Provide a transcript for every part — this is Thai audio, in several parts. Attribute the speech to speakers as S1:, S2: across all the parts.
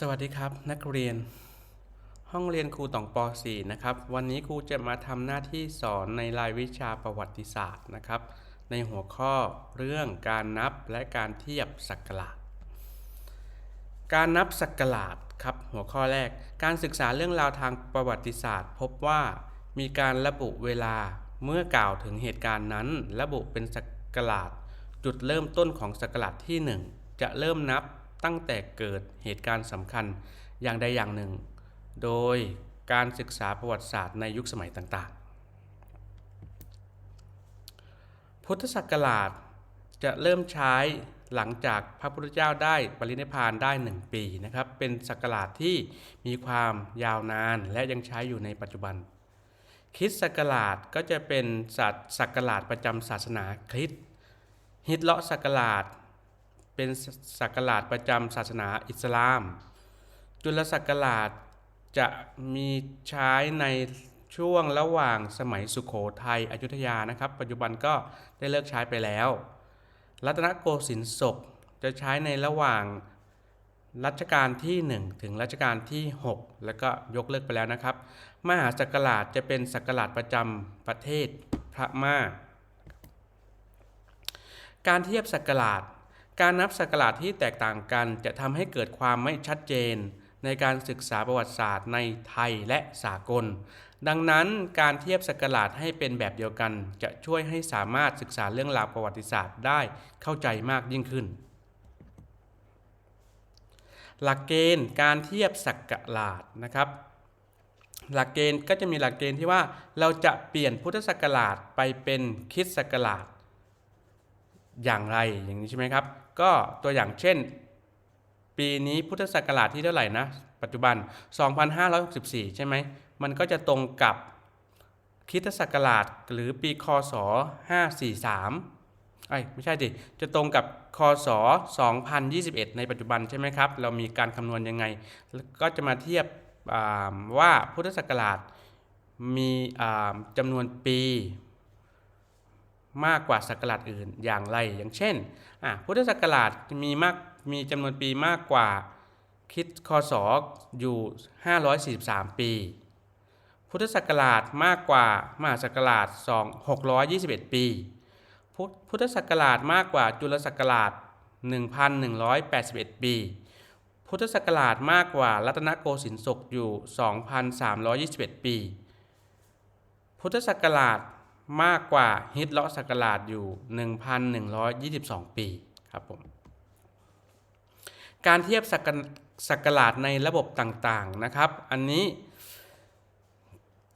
S1: สวัสดีครับ นักเรียน ห้องเรียนครูต่องป .4 นะครับ วันนี้ครูจะมาทำหน้าที่สอนในรายวิชาประวัติศาสตร์นะครับ ในหัวข้อเรื่องการนับและการเทียบศักราชการนับศักราชครับหัวข้อแรก การศึกษาเรื่องราวทางประวัติศาสตร์ พบว่ามีการระบุเวลาเมื่อกล่าวถึงเหตุการณ์นั้น ระบุเป็นศักราชจุดเริ่มต้นของศักราชที่ 1 จะเริ่มนับ ตั้งแต่เกิดเหตุการณ์สำคัญอย่างใดอย่างหนึ่ง โดยการศึกษาประวัติศาสตร์ในยุคสมัยต่างๆ พุทธศักราชจะเริ่มใช้หลังจากพระพุทธเจ้าได้ปรินิพพานได้ 1 ปีนะครับเป็นศักราชที่มีความยาวนานและยังใช้อยู่ในปัจจุบัน คริสต์ศักราชก็จะเป็นศัศักราชประจำศาสนาคริสต์ฮิตเลาะศักราช เป็นศักราชประจำศาสนาอิสลาม จุลศักราชจะมีใช้ในช่วงระหว่างสมัยสุขโขทัยอยุธยานะครับ ปัจจุบันก็ได้เลิกใช้ไปแล้ว รัตนโกสินทร์ศกจะใช้ในระหว่างรัชกาลที่ 1 ถึงรัชกาลที่ 6 แล้วก็ยกเลิกไปแล้วนะครับ มหาศักราชจะเป็นศักราชประจำประเทศพระม่า การเทียบศักราช การนับศักราชที่แตกต่างกันจะทำให้เกิดความไม่ชัดเจน ในการศึกษาประวัติศาสตร์ในไทยและสากล ดังนั้นการเทียบศักราชให้เป็นแบบเดียวกัน จะช่วยให้สามารถศึกษาเรื่องราวประวัติศาสตร์ได้เข้าใจมากยิ่งขึ้น หลักเกณฑ์การเทียบศักราชนะครับหลักเกณฑ์ก็จะมีหลักเกณฑ์ที่ว่าเราจะเปลี่ยนพุทธศักราชไปเป็นคริสตศักราชอย่างไรอย่างนี้ใช่ไหมครับ ก็ตัวอย่างเช่น ปีนี้พุทธศักราชที่เท่าไหร่นะ ปัจจุบัน 2564 ใช่ไหม มันก็จะตรงกับคริสตศักราชหรือปีคศ 543ไอ้ไม่ใช่ดิจะตรงกับคศ 2021 ในปัจจุบันใช่ไหมครับ เรามีการคำนวณยังไง ก็จะมาเทียบว่าพุทธศักราชมีจำนวนปี มากกว่าศักราชอื่นอย่างไร อย่างเช่นอะพุทธศักราชมีมากมีจำนวนปีมากกว่าคิดคศอยู่ 543 ปี พุทธศักราชมากกว่ามหาศักราช2 621 ปีพุทพุทธศักราชมากกว่าจุลศักราช 1,181 ปี พุทธศักราชมากกว่ารัตนโกสินทร์ศกอยู่ 2,321 ปี พุทธศักราช มากกว่าฮิตเลาะศักราชอยู่ 1,122 ปีครับผมการเทียบศักศักราชในระบบต่างๆนะครับ อันนี้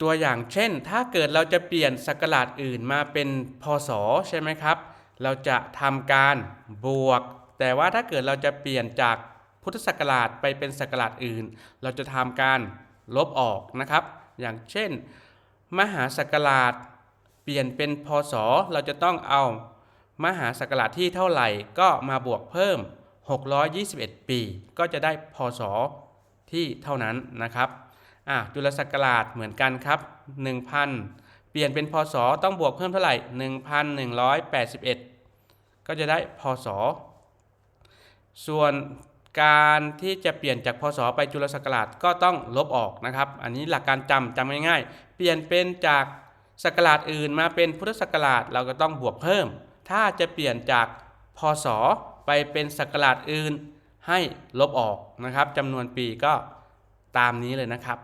S1: ตัวอย่างเช่น ถ้าเกิดเราจะเปลี่ยนศักราชอื่นมาเป็นพศใช่ไหมครับ เราจะทำการบวก แต่ว่าถ้าเกิดเราจะเปลี่ยนจากพุทธศักราชไปเป็นศักราชอื่น เราจะทำการลบออกนะครับ อย่างเช่น มหาศักราช เปลี่ยนเป็นพศ เราจะต้องเอา มหาศักราชที่เท่าไหร่ก็มาบวกเพิ่ม 621 ปี ก็จะได้พศที่เท่านั้นนะครับอะจุลศักราชเหมือนกันครับ 1,000 เปลี่ยนเป็นพศต้องบวกเพิ่มเท่าไหร่ 1,181 ก็จะได้พศ ส่วนการที่จะเปลี่ยนจากพศไปจุลศักราชก็ต้องลบออกนะครับ อันนี้หลักการจำจำง่ายๆ เปลี่ยนเป็นจาก ศักราชอื่นมาเป็นพุทธศักราชเราก็ต้องบวกเพิ่ม ถ้าจะเปลี่ยนจากพศไปเป็นศักราชอื่นให้ลบออกนะครับจำนวนปีก็ตามนี้เลยนะครับ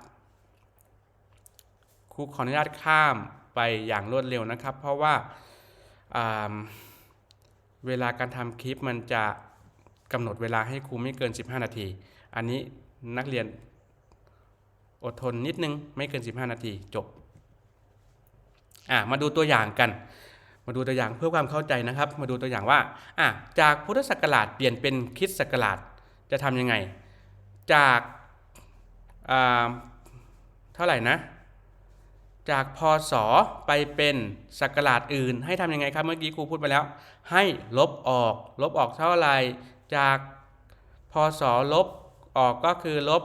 S1: ครูขออนุญาตข้ามไปอย่างรวดเร็วนะครับ เพราะว่าเวลาการทำคลิปมันจะกำหนดเวลาให้ครูไม่เกิน 15 นาที อันนี้นักเรียนอดทนนิดนึงไม่เกิน 15 นาทีจบ อะมาดูตัวอย่างกัน มาดูตัวอย่างเพื่อความเข้าใจนะครับ มาดูตัวอย่างว่าอะจากพุทธศักราชเปลี่ยนเป็นคริสตศักราชจะทำยังไง จากเท่าไหร่นะ จากพศไปเป็นศักราชอื่น ให้ทำยังไงครับเมื่อกี้ครูพูดไปแล้ว ให้ลบออก ลบออกเท่าไหร่จากพศลบออกก็คือลบ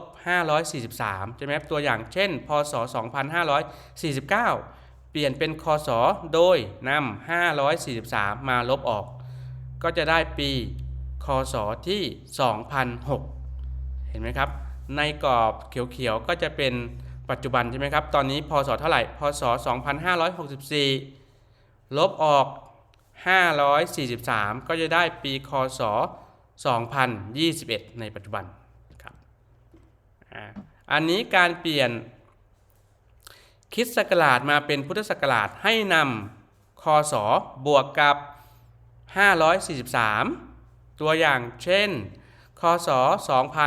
S1: 543ใช่ไหมครับตัวอย่างเช่น พศ 2549 เปลี่ยนเป็นคศโดยนำ543 มาลบออก ก็จะได้ปีคศที่ 2006 เห็นไหมครับ ในกรอบเขียวๆก็จะเป็นปัจจุบันใช่ไหมครับ ตอนนี้พศเท่าไหร่ พศ 2564 ลบออก 543 ก็จะได้ปีคศ 2021 ในปัจจุบันครับอันนี้การเปลี่ยน คริดศักราชมาเป็นพุทธศักราชให้นำคศบวกกับ 543 ตัวอย่างเช่น คศ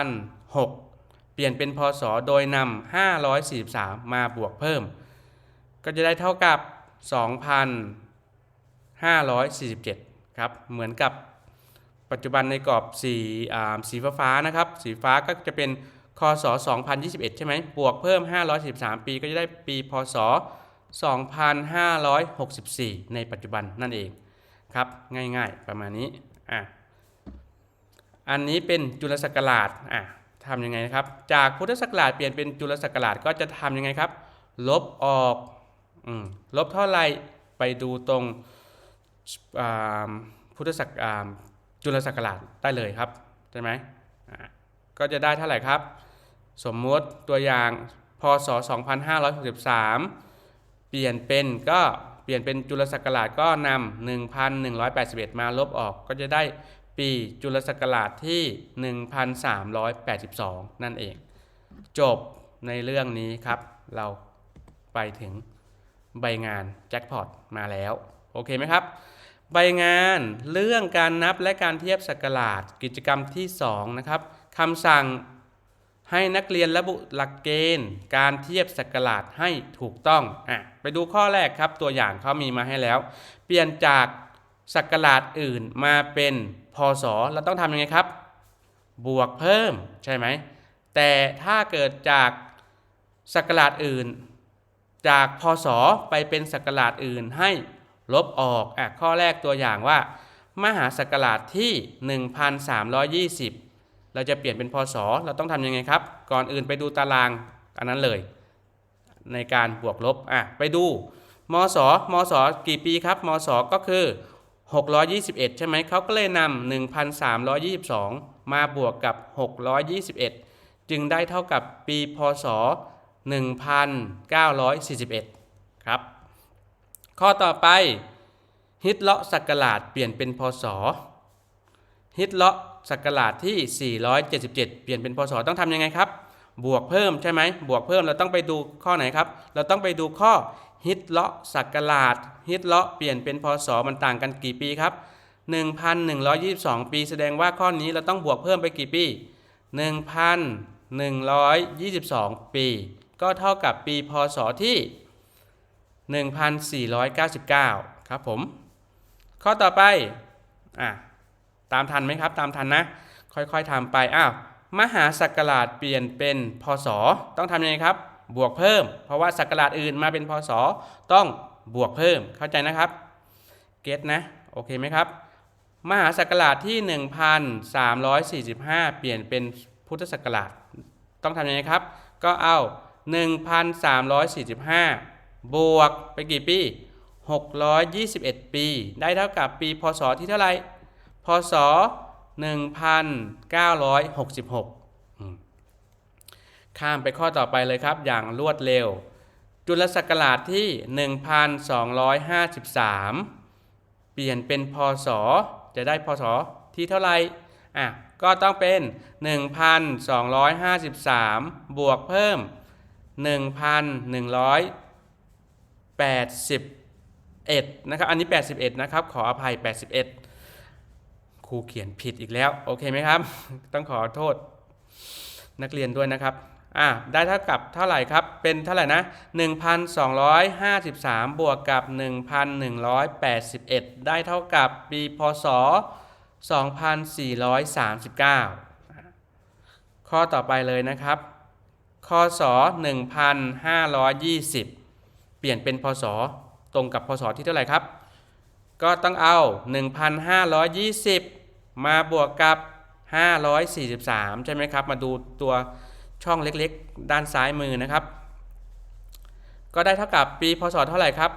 S1: 2006 เปลี่ยนเป็นพศโดยนำ543 มาบวกเพิ่ม ก็จะได้เท่ากับ 2,547 ครับ เหมือนกับปัจจุบันในกรอบสีสีฟ้าฟ้านะครับ สีฟ้าก็จะเป็น คศ 2021 ใช่ไหมบวกเพิ่ม513ปีก็จะได้ปีพศ 2564 ในปัจจุบันนั่นเองครับง่ายๆประมาณนี้อะอันนี้เป็นจุลศักราชอะทำยังไงนะครับ จากพุทธศักราชเปลี่ยนเป็นจุลศักราชก็จะทำยังไงครับ ลบออกอลบเท่าไหรไปดูตรงพุทธศักจุลศักราชได้เลยครับใช่ไหมก็จะได้เท่าไหร่ครับ สมมติตัวอย่างพศ 2563 เปลี่ยนเป็นก็เปลี่ยนเป็นจุลศักราชก็นำ1,181 มาลบออกก็จะได้ปีจุลศักราชที่ 1,382 นั่นเอง จบในเรื่องนี้ครับ เราไปถึงใบงานแจ็คพอตมาแล้ว โอเคไหมครับ ใบงานเรื่องการนับและการเทียบศักราชกิจกรรมที่ 2 นะครับคำสั่ง ให้นักเรียนระบุหลักเกณฑ์ การเทียบศักราชให้ถูกต้องอะไปดูข้อแรกครับตัวอย่างเขามีมาให้แล้ว เปลี่ยนจากศักราชอื่นมาเป็นพศเราต้องทำยังไงครับ บวกเพิ่มใช่ไหมแต่ถ้าเกิดจากศักราชอื่น จากพศไปเป็นศักราชอื่นให้ลบออกอะข้อแรกตัวอย่างว่า มหาศักราชที่ 1320 เราจะเปลี่ยนเป็นพศ เราต้องทำยังไงครับ ก่อนอื่นไปดูตารางอันนั้นเลย ในการบวกลบอะไปดูมศมศกี่ปีครับมศก็คือ 621 ใช่ไหมเขาก็เลยนำ1,322 มาบวกกับ 621 จึงได้เท่ากับปีพศ 1941 ครับ ข้อต่อไปฮิตเลาะศักราชเปลี่ยนเป็นพศฮิตเลาะ ศักราชที่ 477 เปลี่ยนเป็นพศต้องทำยังไงครับ บวกเพิ่มใช่ไหมบวกเพิ่มเราต้องไปดูข้อไหนครับ เราต้องไปดูข้อฮิตเลาะศักราชฮิตเลาะเปลี่ยนเป็นพศมันต่างกันกี่ปีครับ 1,122 ปีแสดงว่าข้อนี้เราต้องบวกเพิ่มไปกี่ปี 1,122 ปี ก็เท่ากับปีพศที่ 1,499 ครับผม ข้อต่อไปอะ ตามทันไหมครับ ตามทันนะ ค่อยๆทำไปอ้าวมหาศักราชเปลี่ยนเป็นพศ ต้องทำยังไงครับ บวกเพิ่ม เพราะว่าศักราชอื่นมาเป็นพศ ต้องบวกเพิ่มเข้าใจนะครับ เก็ตนะ โอเคไหมครับ มหาศักราชที่ 1,345 เปลี่ยนเป็นพุทธศักราช ต้องทำยังไงครับ ก็เอา 1,345 บวกไปกี่ปี 621 ปี ได้เท่ากับปีพศที่เท่าไหร่ พศ 1966 ข้ามไปข้อต่อไปเลยครับ อย่างรวดเร็ว จุลศักราชที่ 1253 เปลี่ยนเป็นพศ จะได้พศที่เท่าไหร่อะก็ต้องเป็น 1,253 บวกเพิ่ม 1,181 นะครับ อันนี้ 81 นะครับ ขออภัย 81 ครูเขียนผิดอีกแล้ว โอเคไหมครับ ต้องขอโทษนักเรียนด้วยนะครับอะได้เท่ากับเท่าไหร่ครับ เป็นเท่าไหร่นะ 1,253 บวกกับ 1,181 ได้เท่ากับปีพศ 2439 ข้อต่อไปเลยนะครับคศ1520 เปลี่ยนเป็นพศ ตรงกับพศที่เท่าไหร่ครับ ก็ต้องเอา 1,520 มาบวกกับ 543 ใช่ไหมครับ มาดูตัวช่องเล็กๆ ด้านซ้ายมือนะครับ ก็ได้เท่ากับปีพศเท่าไหร่ครับ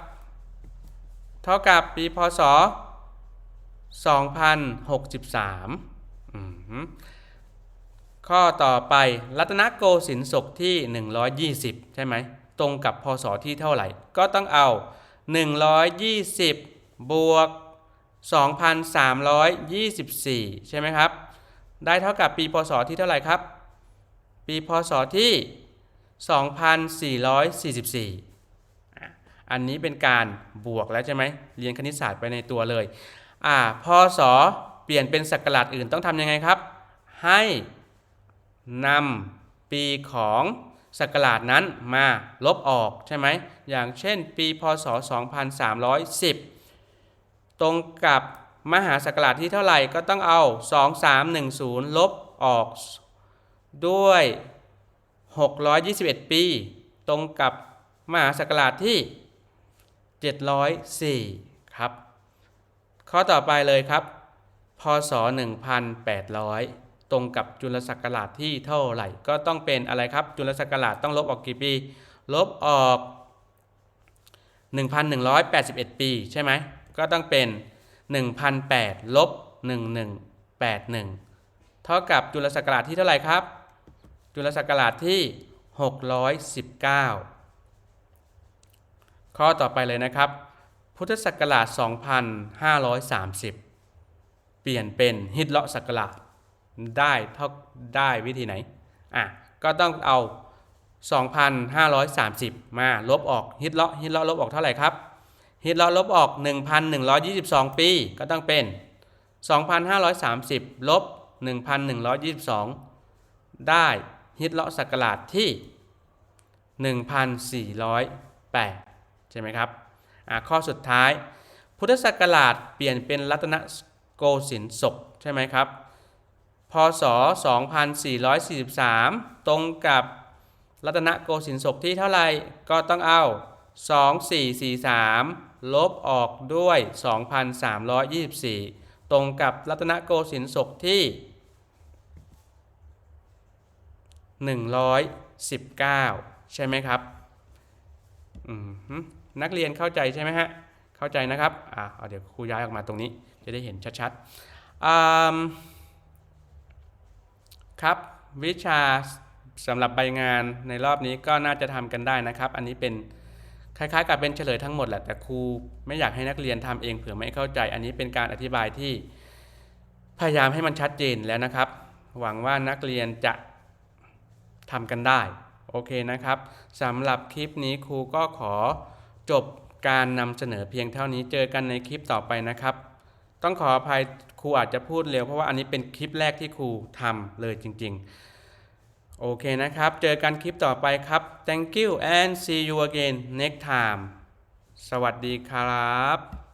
S1: เท่ากับปีพศ 2063อืมข้อต่อไปรัตนโกสินทร์ศกที่ 120 ใช่ไหม ตรงกับพศที่เท่าไหร่ ก็ต้องเอา 120 บวก 2,324 ใช่ไหมครับ ได้เท่ากับปีพศที่เท่าไหร่ครับ ปีพศที่ 2444อะอันนี้เป็นการบวกแล้วใช่ไหมเรียนคณิตศาสตร์ไปในตัวเลย อ่าพศเปลี่ยนเป็นศักราชอื่นต้องทำยังไงครับ ให้นำปีของศักราชนั้นมาลบออกใช่ไหม อย่างเช่น ปีพศ 2310 ตรงกับมหาศักราชที่เท่าไหร่ก็ต้องเอา 2310 ลบออก ด้วย 621 ปี ตรงกับมหาศักราชที่ 704 ครับ ข้อต่อไปเลยครับ พศ 1800 ตรงกับจุลศักราชที่เท่าไหร่ ก็ต้องเป็นอะไรครับ จุลศักราชต้องลบออกกี่ปี ลบออก 1,181 ปี ใช่ไหม ก็ต้องเป็น 1,008ลบ1181 เท่ากับจุลศักราชที่เท่าไหร่ครับ จุลศักราชที่ 619 ข้อต่อไปเลยนะครับ พุทธศักราช 2530 เปลี่ยนเป็นฮิตเลาะศักราชได้เท่าได้วิธีไหน อะ ก็ต้องเอา 2,530 มาลบออกฮิตเลาะฮิตเลาะลบออกเท่าไหร่ครับ ฮิตเลาลบออก 1,122 ปี ก็ต้องเป็น 2,530 ลบ 1,122 ได้ฮิตเลาะศักราชที่ 1,408 ใช่ไหมครับข้อสุดท้าย พุทธศักราชเปลี่ยนเป็นรัตนโกสินทร์ศกใช่ไหมครับ พศ 2443 ตรงกับรัตนโกสินทร์ศกที่เท่าไหร่ก็ต้องเอา 2443 ลบออกด้วย 2,324 ตรงกับรัตนโกสินทร์ศกที่ 119 ใช่ไหมครับนักเรียนเข้าใจใช่ไหมฮะ เข้าใจนะครับอ่าเาเดี๋ยวครูย้ายออกมาตรงนี้ จะได้เห็นชัดๆครับวิชาสำหรับใบงานในรอบนี้ก็น่าจะทำกันได้นะครับ อันนี้เป็น คล้ายๆ กับเป็นเฉลยทั้งหมดแหละแต่ครูไม่อยากให้นักเรียนทำเองเผื่อไม่เข้าใจ อันนี้เป็นการอธิบายที่พยายามให้มันชัดเจนแล้วนะครับ หวังว่านักเรียนจะทำกันได้ โอเคนะครับสำหรับคลิปนี้ครูก็ขอจบการนำเสนอเพียงเท่านี้เจอกันในคลิปต่อไปนะครับ ต้องขออภัยครูอาจจะพูดเร็วเพราะว่าอันนี้เป็นคลิปแรกที่ครูทำเลยจริง ๆ โอเคนะครับ เจอกันคลิปต่อไปครับ thank you and see you again next time สวัสดีครับ